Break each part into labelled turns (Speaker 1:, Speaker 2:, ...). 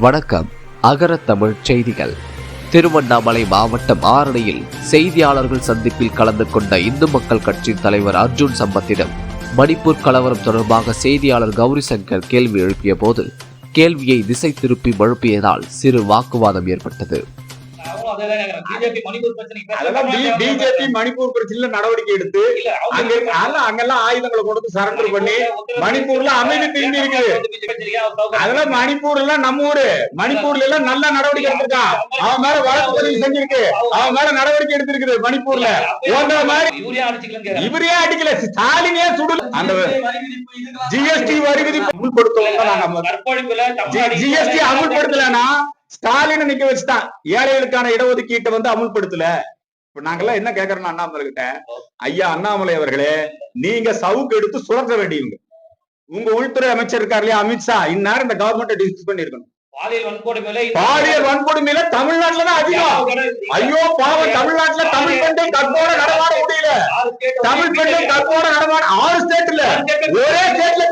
Speaker 1: வணக்கம் அகர தமிழ் செய்திகள். திருவண்ணாமலை மாவட்டம் ஆரணியில் செய்தியாளர்கள் சந்திப்பில் கலந்து கொண்ட இந்து மக்கள் கட்சியின் தலைவர் அர்ஜுன் சம்பத்திடம் மணிப்பூர் கலவரம் தொடர்பாக செய்தியாளர் கௌரி சங்கர் கேள்வி எழுப்பிய போது கேள்வியை திசை திருப்பி மழுப்பியதால் சிறு வாக்குவாதம் ஏற்பட்டது.
Speaker 2: பிஜேபி மணிப்பூர் பிரச்சனையில நடவடிக்கை எடுத்து
Speaker 3: இல்ல, அவங்க
Speaker 2: அங்க இருக்க- அதெல்லாம் அங்கெல்லாம் ஆயுதங்களை கொடுத்து சரண்டர் பண்ணி
Speaker 3: உத்தரவு-
Speaker 2: மணிப்பூர்ல அமைதி திரும்பி இருக்குது
Speaker 3: சரியா, அவர் சவுகாரம்
Speaker 2: அதெல்லாம் மணிப்பூர் எல்லாம் நம்ம ஊரு. மணிப்பூர்ல எல்லாம் நல்ல நடவடிக்கை எடுத்திருக்கான். அவன் மேல வழக்கு பதிவு செஞ்சிருக்கு. அவன் மேல நடவடிக்கை எடுத்திருக்குது மணிப்பூர்ல. மாதிரி. இவரே அடிக்கல. ஸ்டாலினே சுடல. அந்த ஜிஎஸ்டி வரி விதிப்பு அமுல்படுத்துவோம் ஜிஎஸ்டி அமுல்படுத்தலன்னா ஸ்டாலினை நிக்க வச்சுட்டான். ஏழைகளுக்கான இடஒதுக்கீட்டை வந்து அமுல்படுத்தல. இப்ப நாங்கெல்லாம் என்ன கேக்குறோம் அண்ணாமலை கிட்ட ஐயா அண்ணாமலை அவர்களே நீங்க சவுக்கு எடுத்து சுழற்ற வேண்டியவங்க. உங்க உள்துறை அமைச்சர் இருக்கார் இல்லையா அமித்ஷா இந்நேரம் இந்த கவர்மெண்ட் டிஸ்கஸ் பண்ணிருக்கணும்
Speaker 3: பாலியல் வன்கொடுமையில
Speaker 2: பாலியல் வன்கொடுமையில தமிழ்நாட்டுல தான் அதிகம். ஐயோ பாவம் தமிழ்நாட்டுல தமிழ் பெண்கள் கற்போட நடமாட முடியல. தமிழ் பெண்கள் கற்போட நடமாட ஆறு ஸ்டேட்ல ஒரே ஸ்டேட்ல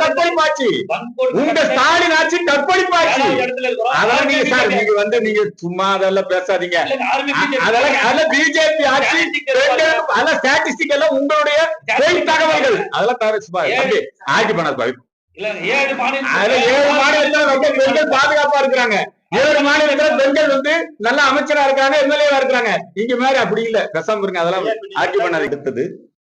Speaker 2: கற்பழிப்பாச்சு. உங்க ஸ்டாலின். அதெல்லாம் நீங்க சார் நீங்க வந்து நீங்க சும்மா அதெல்லாம் பேசாதீங்க. அதெல்லாம் அதெல்லாம் பிஜேபி ஆட்சி அதெல்லாம் ஸ்டாட்டிஸ்டிக் எல்லாம் உங்களுடைய பொய் தகவல்கள். அதெல்லாம் தவிர ஆட்சி பண்ணாது
Speaker 3: ஏழு
Speaker 2: மாநிலத்துல பாதுகாப்பா இருக்கிறாங்க. ஏழு மாநிலத்துல பெண்கள் வந்து நல்ல அமைச்சரா இருக்காங்க எம்எல்ஏவா இருக்காங்க இங்க மாதிரி அப்படி இல்ல. பேசாம இருங்க அதெல்லாம் ஆட்சி பண்ணாது எடுத்தது